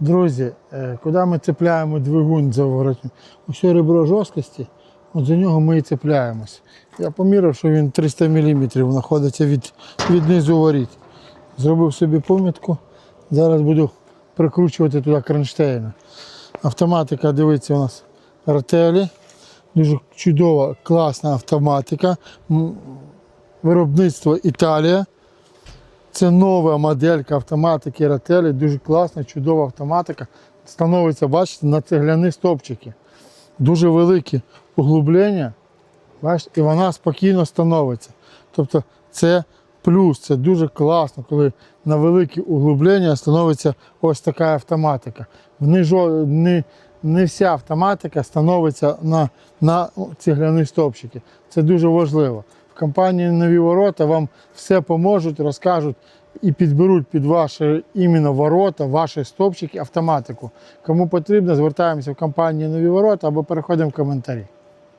Друзі, е, куди ми цепляємо двигун за воротню? Ось ребро жорсткості, от за нього ми і цепляємось. Я поміряв, що він 300 мм знаходиться від, від низу воріт. Зробив собі помітку. Зараз буду прикручувати туди кронштейна. Автоматика, дивіться, у нас артелі. Дуже чудова, класна автоматика. Виробництво Італія. Це нова моделька автоматики Рателі, дуже класна, чудова автоматика. Становиться, бачите, на цегляні стопчики. Дуже великі углублення, бачите, і вона спокійно становиться. Тобто це плюс, це дуже класно, коли на великі углублення становиться ось така автоматика. Не, жо- не, не вся автоматика становиться на, на цегляні стопчики. Це дуже важливо. В компанії Нові ворота вам все поможуть, розкажуть і підберуть під ваші іменно ворота, ваші стопчики, автоматику. Кому потрібно, звертаємося в компанію Нові ворота або переходимо в коментарі.